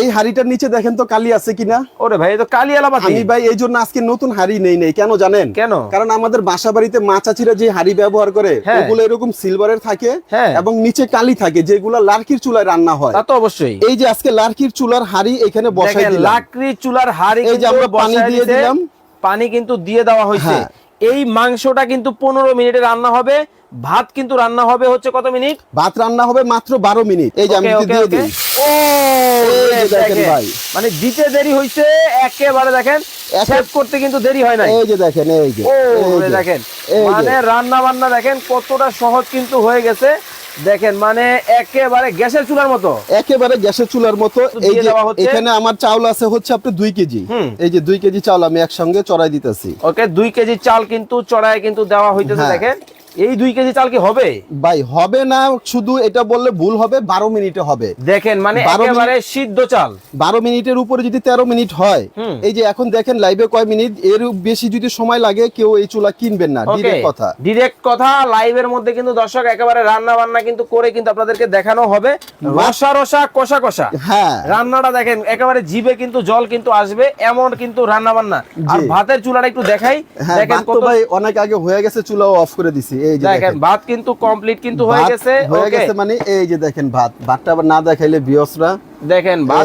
এই হাড়িটার নিচে দেখেন তো কালি আছে কিনা? ওরে ভাই তো কালি এলাবাতি আমি ভাই এই জন্য আজকে নতুন হাড়ি নেই নেই কেন জানেন? কেন? কারণ আমাদের বাসা বাড়িতে মা চাচিরা যে হাড়ি ব্যবহার করে হ্যাঁ। ওগুলো এরকম সিলভারের থাকে হ্যাঁ। এবং নিচে কালি থাকে যেগুলো লার্কির চুলায় রান্না হয়। তা তো অবশ্যই। এই যে আজকে লার্কির চুলার হাড়ি এখানে বসাই দিলাম। লাকড়ি চুলার হাড়ি এই যে আমরা পানি দিয়ে দিলাম। পানি কিন্তু দিয়ে দেওয়া হয়েছে। হ্যাঁ। এই মাংসটা কিন্তু পনেরো মিনিটে রান্না হবে। ভাত কিন্তু রান্না হবে হচ্ছে কত মিনিট? ভাত রান্না হবে মাত্র বারো মিনিট। এই যে আমি দিয়ে দিই। ও ভাই। মানে দিতে দেরি হইছে একেবারে দেখেন সেভ করতে কিন্তু দেরি হয় নাই। এই যে দেখেন এই যে যে, দেখেন মানে রান্না বান্না দেখেন কতটা সহজ কিন্তু হয়ে গেছে। দেখেন মানে একেবারে গ্যাসের চুলার মতো। একেবারে গ্যাসের চুলার মতো। এই যে এখানে আমার চাউল আছে হচ্ছে আপনি দুই কেজি। এই যে দুই কেজি চাউল আমি একসঙ্গে চড়াই দিতেছি। ওকে দুই কেজি চাল কিন্তু চড়ায় কিন্তু দেওয়া হইতেছে হ্যাঁ। দেখেন। এই দুই কেজি চাল কি হবে? ভাই হবে না শুধু এটা বললে ভুল হবে বারো মিনিটে হবে। দেখেন মানে একেবারে সিদ্ধ চাল। বারো মিনিটের উপরে যদি তেরো মিনিট হয় এই যে এখন দেখেন লাইভে কয় মিনিট এর বেশি যদি সময় লাগে কেউ এই চুলা কিনবেন না ডিরেক্ট কথা। ডিরেক্ট কথা লাইভের মধ্যে কিন্তু দর্শক একেবারে রান্না বান্না কিন্তু করে কিন্তু আপনাদেরকে দেখানো হবে। রসা রসা কষা কষা। হ্যাঁ। রান্নাটা দেখেন একেবারে জিভে কিন্তু জল কিন্তু আসবে এমন কিন্তু রান্না বান্না আর। ভাতের চুলাটা একটু দেখাই। হ্যাঁ দেখেন কত ভাই অনেক আগে হয়ে গেছে চুলাও অফ করে দিছি। এই যে দেখেন দেখেন। ভাত কিন্তু কমপ্লিট কিন্তু হয়ে ভাত গেছে হয়ে ওকে গেছে মানে এই যে দেখেন ভাত। ভাতটা আবার না দেখাইলে বিয়সরা। দেখেন ভাত